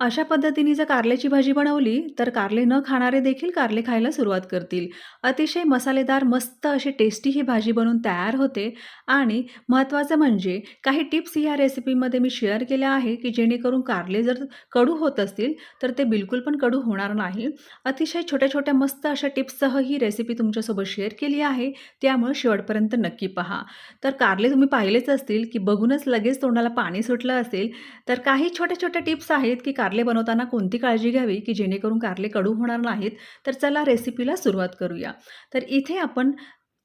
अशा पद्धतीने जर कारल्याची भाजी बनवली, तर कारले न खाणारे देखील कारले खायला सुरुवात करतील. अतिशय मसालेदार मस्त अशी टेस्टी ही भाजी बनवून तयार होते आणि महत्त्वाचं म्हणजे काही टिप्स ह्या रेसिपीमध्ये मी शेअर केल्या आहे, की जेणेकरून कारले जर कडू होत असतील, तर ते बिलकुल पण कडू होणार नाही. अतिशय छोट्या-छोट्या मस्त अशा टिप्ससह ही रेसिपी तुमच्यासोबत शेअर केली आहे. त्यामुळे शेवटपर्यंत नक्की पहा. तर कारले तुम्ही पाहिलेच असतील, की बघूनच लगेच तोंडाला पाणी सुटलं असेल. तर काही छोट्या-छोट्या टिप्स आहेत, की कारले बनवताना कोणती काळजी घ्यावी, की जेणेकरून कारले कडू होणार नाहीत. तर चला रेसिपीला सुरुवात करूया. तर इथे आपण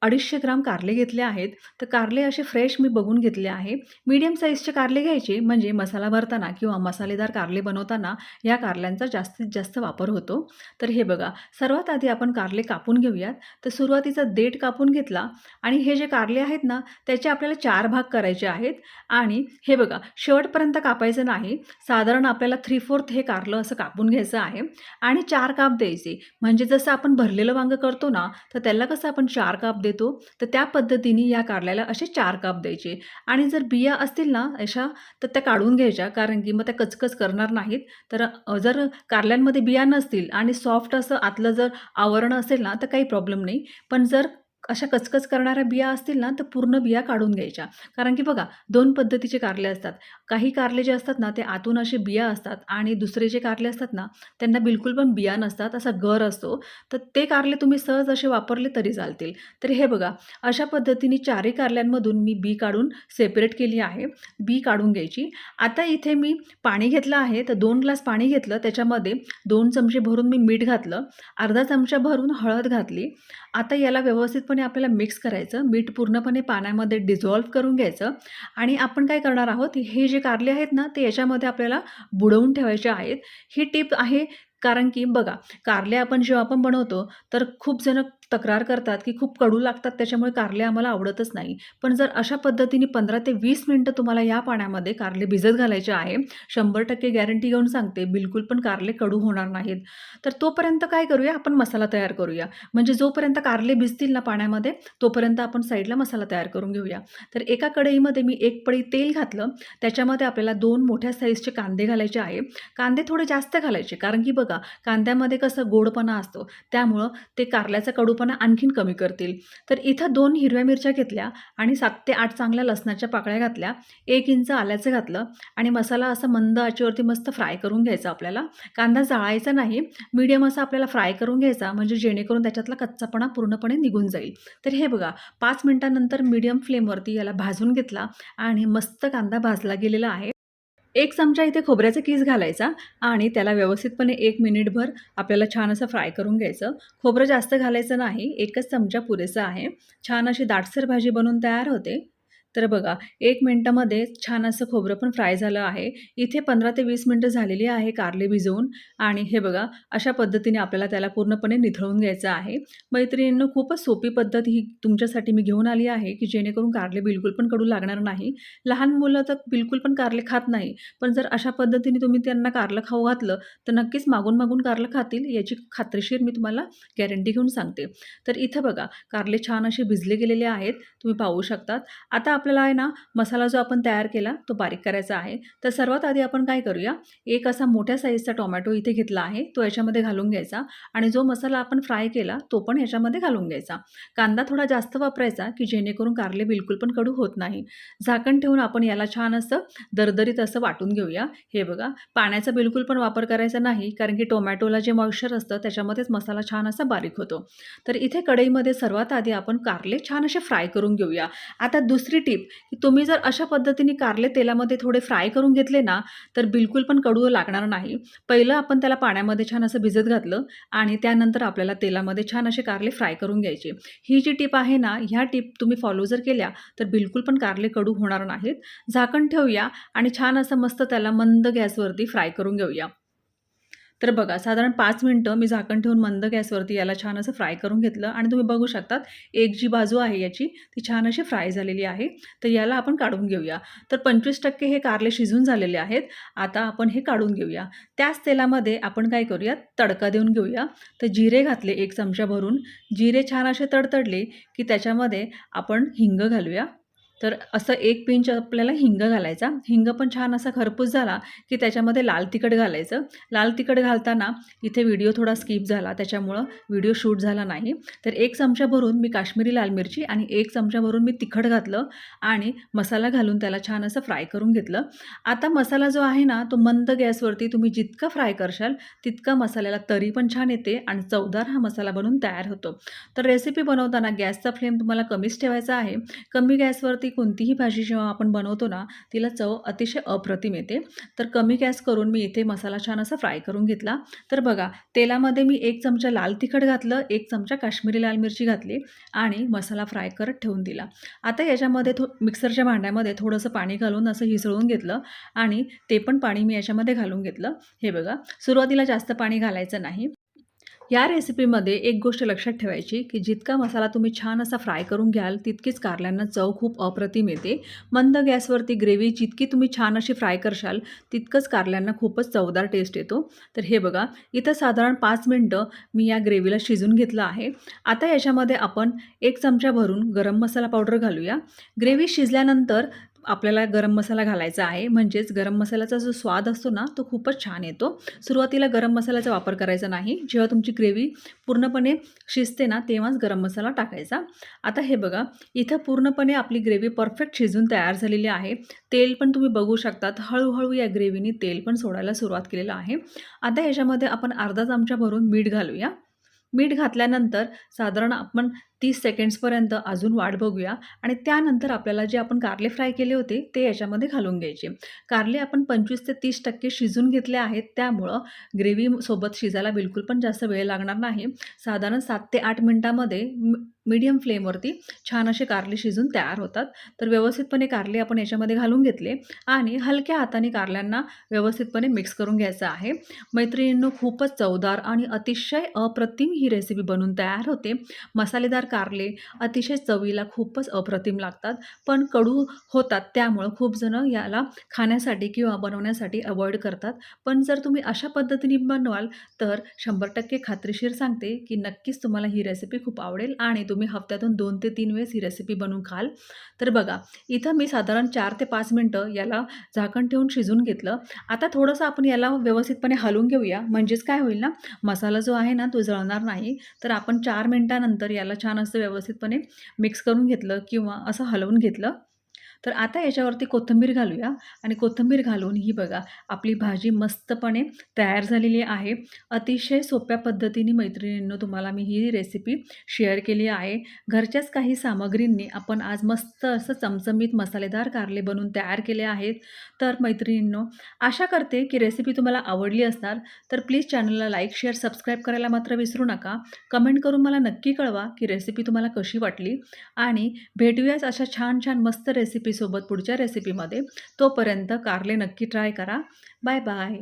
250 ग्राम कारले घेतले आहेत. तर कारले असे फ्रेश मी बघून घेतले आहे. मीडियम साईजचे कारले घ्यायचे म्हणजे मसाला भरताना किंवा मसालेदार कारले बनवताना या कारल्यांचा जास्तीत जास्त वापर होतो. तर हे बघा, सर्वात आधी आपण कारले कापून घेऊयात. तर सुरुवातीचा देठ कापून घेतला आणि हे जे कारले आहेत ना, त्याचे आपल्याला चार भाग करायचे आहेत आणि हे बघा, शेवटपर्यंत कापायचं नाही. साधारण आपल्याला 3/4 हे कारलं असं कापून घ्यायचं आहे आणि चार काप द्यायचे. म्हणजे जसं आपण भरलेलं वांगं करतो ना, तर त्याला कसं आपण चार काप देतो, तर त्या पद्धतीने या कारल्याला असे चार काप द्यायचे आणि जर बिया असतील ना अशा, तर त्या काढून घ्यायच्या कारण की मग त्या कचकच करणार नाहीत. तर जर कारल्यांमध्ये बिया नसतील आणि सॉफ्ट असं आतलं जर आवरण असेल ना, तर काही प्रॉब्लेम नाही. पण जर अशा कचकच करणाऱ्या बिया असतील ना, तर पूर्ण बिया काढून घ्यायच्या. कारण की बघा दोन पद्धतीचे कारले असतात. काही कारले जे असतात ना, ते आतून असे बिया असतात आणि दुसरे जे कारले असतात ना, त्यांना बिलकुल पण बिया नसतात. असा गर असतो. तर ते कारले तुम्ही सहज असे वापरले तरी चालतील. तर हे बघा, अशा पद्धतीने चारही कारल्यांमधून मी बी काढून सेपरेट केली आहे. बी काढून घ्यायची. आता इथे मी पाणी घेतलं आहे. तर दोन ग्लास पाणी घेतलं. त्याच्यामध्ये दोन चमचे भरून मी मीठ घातलं. अर्धा चमचा भरून हळद घातली. आता याला व्यवस्थितपणे आपल्याला मिक्स करायचं. मीठ पूर्णपणे पाण्यामध्ये डिझॉल्व्ह करून घ्यायचं आणि आपण काय करणार आहोत, हे जे कारले आहेत ना, ते याच्यामध्ये आपल्याला बुडवून ठेवायचे आहेत. ही टिप आहे कारण की बघा, कारले आपण जेव्हा आपण बनवतो, तर खूप जण तक्रार करतात, की खूप कडू लागतात त्याच्यामुळे कारले आम्हाला आवडतच नाही. पण जर अशा पद्धतीने 15 ते वीस मिनटं तुम्हाला या पाण्यामध्ये कारले भिजत घालायचे आहे. 100% गॅरंटी घेऊन सांगते, बिलकुल पण कारले कडू होणार नाहीत. तर तोपर्यंत काय करूया, आपण मसाला तयार करूया. म्हणजे जोपर्यंत कारले भिजतील ना पाण्यामध्ये, तोपर्यंत आपण साईडला मसाला तयार करून घेऊया. तर एका कढईमध्ये मी एक पळी तेल घातलं. त्याच्यामध्ये आपल्याला दोन मोठ्या साईजचे कांदे घालायचे आहे. कांदे थोडे जास्त घालायचे कारण की बघा, कांद्यामध्ये कसं गोडपणा असतो. त्यामुळं ते कारल्याचा कडूपणा आणखीन कमी करतील. तर इथं दोन हिरव्या मिरच्या घेतल्या आणि सात ते आठ चांगल्या लसणाच्या पाकळ्या घातल्या. एक इंच आल्याचं घातलं आणि मसाला असा मंद आचेवरती मस्त फ्राय करून घ्यायचा आपल्याला. कांदा जाळायचा नाही. मीडियम असा आपल्याला फ्राय करून घ्यायचा म्हणजे जेणेकरून त्याच्यातला कच्चापणा पूर्णपणे निघून जाईल. तर हे बघा, पाच मिनटानंतर मीडियम फ्लेमवरती याला भाजून घेतला आणि मस्त कांदा भाजला गेलेला आहे. एक चमचा इथे खोबऱ्याचा कीस घालायचा आणि त्याला व्यवस्थितपणे एक मिनिटभर आपल्याला छान असं फ्राय करून घ्यायचं. खोबरं जास्त घालायचं नाही. एकच चमचा पुरेसा आहे. छान अशी दाटसर भाजी बनवून तयार होते. तर बघा, एक मिनटामध्ये छान असं खोबरं पण फ्राय झालं आहे. इथे 15 ते वीस मिनटं झालेली आहे कारले भिजवून आणि हे बघा, अशा पद्धतीने आपल्याला त्याला पूर्णपणे निथळून घ्यायचं आहे. मैत्रिणींनो, खूपच सोपी पद्धत ही तुमच्यासाठी मी घेऊन आली आहे, की जेणेकरून कारले बिलकुल पण कडू लागणार नाही. लहान मुलं तर बिलकुल पण कारले खात नाही. पण जर अशा पद्धतीने तुम्ही त्यांना कारलं खाऊ घातलं, तर नक्कीच मागून-मागून कारलं खातील याची खात्रीशीर मी तुम्हाला गॅरंटी घेऊन सांगते. तर इथं बघा, कारले छान असे भिजले गेलेले आहेत. तुम्ही पाहू शकतात. आता आपल्याला आहे ना, मसाला जो आपण तयार केला, तो बारीक करायचा आहे. तर सर्वात आधी आपण काय करूया, एक असा मोठ्या साईजचा टोमॅटो इथे घेतला आहे. तो याच्यामध्ये घालून घ्यायचा आणि जो मसाला आपण फ्राय केला, तो पण ह्याच्यामध्ये घालून घ्यायचा. कांदा थोडा जास्त वापरायचा, की जेणेकरून कारले बिलकुल पण कडू होत नाही. झाकण ठेवून आपण याला छान असं दरदरीत असं वाटून घेऊया. हे बघा, पाण्याचा बिलकुल पण वापर करायचा नाही कारण की टोमॅटोला जे मॉइश्चर असतं, त्याच्यामध्येच मसाला छान असा बारीक होतो. तर इथे कढईमध्ये सर्वात आधी आपण कारले छान असे फ्राय करून घेऊया. आता दुसरी टिप, की तुम्ही जर अशा पद्धतीने कारले तेलामध्ये थोडे फ्राय करून घेतले ना, तर बिलकुल पण कडू लागणार नाही. पहिलं आपण त्याला पाण्यामध्ये छान असं भिजत घातलं आणि त्यानंतर आपल्याला तेलामध्ये छान असे कारले फ्राय करून घ्यायचे. ही जी टिप आहे ना, ह्या टिप तुम्ही फॉलो जर केल्या, तर बिलकुल पण कारले कडू होणार नाहीत. झाकण ठेवूया आणि छान असं मस्त त्याला मंद गॅसवरती फ्राय करून घेऊया. तर बघा, साधारण पाच मिनटं मी झाकण ठेवून मंद गॅसवरती याला छान असं फ्राय करून घेतलं आणि तुम्ही बघू शकतात, एक जी बाजू आहे याची, ती छान अशी फ्राय झालेली आहे. तर याला आपण काढून घेऊया. तर 25% हे कारले शिजून झालेले आहेत. आता आपण हे काढून घेऊया. त्याच तेलामध्ये आपण काय करूया, तडका देऊन घेऊया. तर जिरे घातले एक चमचा भरून. जिरे छान असे तडतडले, की त्याच्यामध्ये आपण हिंग घालूया. तर असं एक पिंच आपल्याला हिंग घालायचा. हिंग पण छान असा खरपूस झाला की त्याच्यामध्ये लाल तिखट घालायचं. लाल तिखट घालताना इथे व्हिडिओ थोडा स्किप झाला त्याच्यामुळं व्हिडिओ शूट झाला नाही. तर एक चमचा भरून मी काश्मीरी लाल मिरची आणि एक चमचा भरून मी तिखट घातलं आणि मसाला घालून त्याला छान असं फ्राय करून घेतलं. आता मसाला जो आहे ना तो मंद गॅसवरती तुम्ही जितका फ्राय करशाल तितका मसाल्याला तरी पण छान येते आणि चवदार हा मसाला बनून तयार होतो. तर रेसिपी बनवताना गॅसचा फ्लेम तुम्हाला कमीच ठेवायचा आहे. कमी गॅसवरती कोणतीही भाजी जेव्हा आपण बनवतो ना तिला चव अतिशय अप्रतिम येते. तर कमी गॅस करून मी इथे मसाला छान असा फ्राय करून घेतला. तर बघा तेलामध्ये मी एक चमचा लाल तिखट घातलं एक चमचा काश्मीरी लाल मिरची घातली आणि मसाला फ्राय करत ठेवून दिला. आता याच्यामध्ये थो मिक्सरच्या भांड्यामध्ये थोडंसं पाणी घालून असं हिसळून घेतलं आणि ते पण पाणी मी याच्यामध्ये घालून घेतलं. हे बघा सुरुवातीला जास्त पाणी घालायचं नाही. या रेसिपीमध्ये एक गोष्ट लक्षात ठेवायची की जितका मसाला तुम्ही छान असा फ्राय करून घ्याल तितकीच कारल्यांना चव खूप अप्रतिम येते. मंद गॅसवरती ग्रेव्ही जितकी तुम्ही छान अशी फ्राय करशाल तितकंच कारल्यांना खूपच चवदार टेस्ट येतो. तर हे बघा इथं साधारण पाच मिनटं मी या ग्रेव्हीला शिजून घेतलं आहे. आता याच्यामध्ये आपण एक चमचा भरून गरम मसाला पावडर घालूया. ग्रेव्ही शिजल्यानंतर आपल्याला गरम मसाला घालायचा आहे. म्हणजेच गरम मसाल्याचा जो स्वाद असतो ना तो खूपच छान येतो. सुरुवातीला गरम मसाल्याचा वापर करायचा नाही. जेव्हा तुमची ग्रेव्ही पूर्णपणे शिजते ना तेव्हाच गरम मसाला टाकायचा. आता हे बघा इथं पूर्णपणे आपली ग्रेव्ही परफेक्ट शिजून तयार झालेली आहे. तेल पण तुम्ही बघू शकतात. हळूहळू या ग्रेव्हीने तेल पण सोडायला सुरुवात केलेलं आहे. आता याच्यामध्ये आपण अर्धा चमचा भरून मीठ घालूया. मीठ घातल्यानंतर साधारण आपण तीस सेकंड्सपर्यंत अजून वाट बघूया आणि त्यानंतर आपल्याला जे आपण कारले फ्राय केले होते ते याच्यामध्ये घालून घ्यायचे. कारले आपण पंचवीस ते तीस टक्के शिजून घेतले आहेत त्यामुळं ग्रेव्हीसोबत शिजायला बिलकुल पण जास्त वेळ लागणार नाही. साधारण सात ते आठ मिनटामध्ये मीडियम फ्लेमवरती छान असे कारले शिजून तयार होतात. तर व्यवस्थितपणे कारले आपण याच्यामध्ये घालून घेतले आणि हलक्या हाताने कारल्यांना व्यवस्थितपणे मिक्स करून घ्यायचं आहे. मैत्रिणींनो खूपच चवदार आणि अतिशय अप्रतिम ही रेसिपी बनून तयार होते. मसालेदार कारले अतिशय चवीला खूपच अप्रतिम लागतात. पण कडू होतात त्यामुळं खूप जणं याला खाण्यासाठी किंवा बनवण्यासाठी अवॉइड करतात. पण जर तुम्ही अशा पद्धतीने बनवाल तर शंभर टक्के खात्रीशीर सांगते की नक्कीच तुम्हाला ही रेसिपी खूप आवडेल आणि तुम्ही हफ्त्यातून दोन ते तीन वेळेस ही रेसिपी बनवून खाल. तर बघा इथं मी साधारण चार ते पाच मिनटं याला झाकण ठेवून शिजून घेतलं. आता थोडंसं आपण याला व्यवस्थितपणे हलवून घेऊया. म्हणजेच काय होईल ना मसाला जो आहे ना तो जळणार नाही. तर आपण चार मिनटानंतर याला छान असं व्यवस्थितपणे मिक्स करून घेतलं किंवा असं हलवून घेतलं. तर आता याच्यावरती कोथिंबीर घालूया. आणि कोथिंबीर घालून ही बघा आपली भाजी मस्तपणे तयार झालेली आहे. अतिशय सोप्या पद्धतीने मैत्रिणींनो तुम्हाला मी ही रेसिपी शेअर केली आहे. घरच्याच काही सामग्रींनी आपण आज मस्त असं चमचमीत मसालेदार कारले बनवून तयार केले आहेत. तर मैत्रिणींनो आशा करते की रेसिपी तुम्हाला आवडली असणार. तर प्लीज चॅनलला लाईक शेअर सबस्क्राईब करायला मात्र विसरू नका. कमेंट करून मला नक्की कळवा की रेसिपी तुम्हाला कशी वाटली. आणि भेटूयाच अशा छान छान मस्त रेसिपी रेसिपीसोबत पुढच्या रेसिपीमध्ये तोपर्यंत कारले नक्की ट्राय करा. Bye bye